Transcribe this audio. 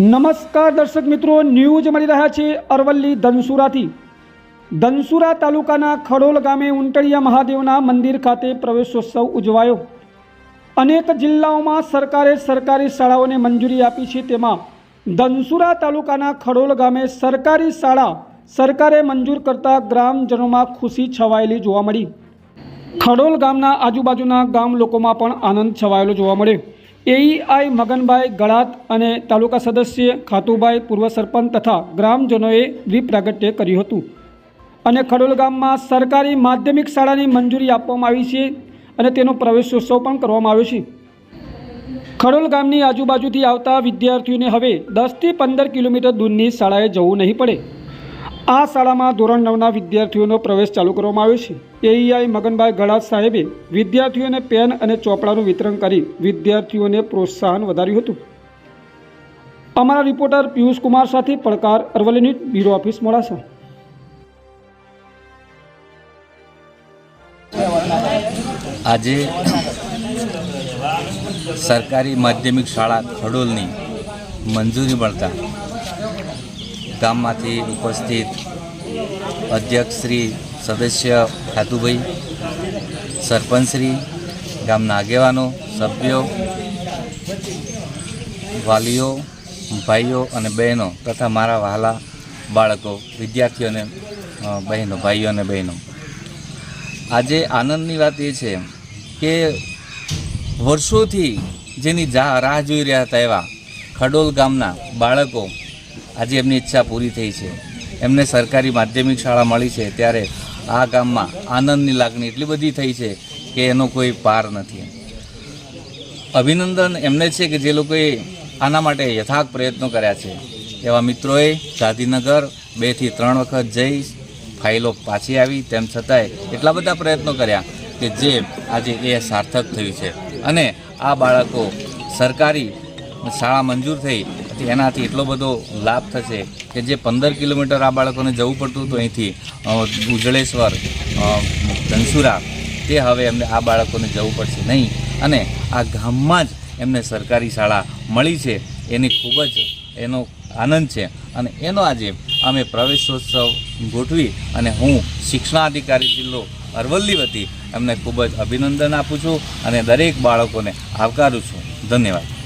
નમસ્કાર દર્શક મિત્રો, ન્યૂઝ મળી રહ્યા છે અરવલ્લી ધનસુરાથી. ધનસુરા તાલુકાના ખડોલ ગામે ઉંટળિયા મહાદેવના મંદિર ખાતે પ્રવેશોત્સવ ઉજવાયો. અનેક જિલ્લાઓમાં સરકારે સરકારી શાળાઓને મંજૂરી આપી છે તેમાં ધનસુરા તાલુકાના ખડોલ ગામે સરકારી શાળા સરકારે મંજૂર કરતા ગ્રામજનોમાં ખુશી છવાયેલી જોવા મળી. ખડોલ ગામના આજુબાજુના ગામ લોકોમાં પણ આનંદ છવાયેલો જોવા મળ્યો. એઈઆઈ મગનભાઈ ગળાત અને તાલુકા સદસ્ય ખાતુભાઈ પૂર્વ સરપંચ તથા ગ્રામજનોએ દીપ કર્યું હતું. અને ખડોલ ગામમાં સરકારી માધ્યમિક શાળાની મંજૂરી આપવામાં આવી છે અને તેનો પ્રવેશોત્સવ પણ કરવામાં આવ્યો છે. ખડોલ ગામની આજુબાજુથી આવતા વિદ્યાર્થીઓને હવે દસથી પંદર કિલોમીટર દૂરની શાળાએ જવું નહીં પડે. આ શાળામાં ધોરણ નવના વિદ્યાર્થીઓનો પ્રવેશ ચાલુ કરવામાં આવ્યો છે. એઈઆઈ મગનભાઈ ગળાત સાહેબે વિદ્યાર્થીઓને પેન અને ચોપડાનું વિતરણ કરી વિદ્યાર્થીઓને પ્રોત્સાહન વધાર્યું હતું. અમારા રિપોર્ટર પિયુષ કુમાર સાથે પડકાર Aravalli news, bureau office, Modasa. આજે સરકારી માધ્યમિક શાળા ખડોલની મંજૂરી મળતા ગામમાંથી ઉપસ્થિત અધ્યક્ષ શ્રી સદસ્ય ખાતુભાઈ સરપંચશ્રી ગામના આગેવાનો, સભ્યો, વાલીઓ, ભાઈઓ અને બહેનો તથા મારા વહાલા બાળકો, વિદ્યાર્થીઓ અને બહેનો, ભાઈઓ અને બહેનો. આજે આનંદની વાત એ છે કે વર્ષોથી જેની રાહ જોઈ રહ્યા હતા એવા ખડોલ ગામના બાળકો આજે એમની ઈચ્છા પૂરી થઈ છે. એમને સરકારી માધ્યમિક શાળા મળી છે ત્યારે આ ગામમાં આનંદની લાગણી એટલી બધી થઈ છે કે એનો કોઈ પાર નથી. અભિનંદન એમને છે કે જે લોકોએ આના માટે યથાર્થ પ્રયત્નો કર્યા છે. એવા મિત્રોએ ગાંધીનગર બેથી ત્રણ વખત જઈ ફાઇલો પાછી આવી, તેમ છતાંય એટલા બધા પ્રયત્નો કર્યા કે જે આજે એ સાર્થક થયું છે. અને આ બાળકો સરકારી શાળા મંજૂર થઈ એનાથી એટલો બધો લાભ થશે કે જે પંદર કિલોમીટર આ બાળકોને જવું પડતું હતું અહીંથી ઉજળેશ્વર ધનસુરા, તે હવે એમને આ બાળકોને જવું પડશે નહીં. અને આ ગામમાં જ એમને સરકારી શાળા મળી છે. એની ખૂબ જ એનો આનંદ છે. અને એનો આજે અમે પ્રવેશોત્સવ ગોઠવી અને હું શિક્ષણાધિકારી જિલ્લો અરવલ્લી વતી એમને ખૂબ જ અભિનંદન આપું છું અને દરેક બાળકોને આવકારું છું. ધન્યવાદ.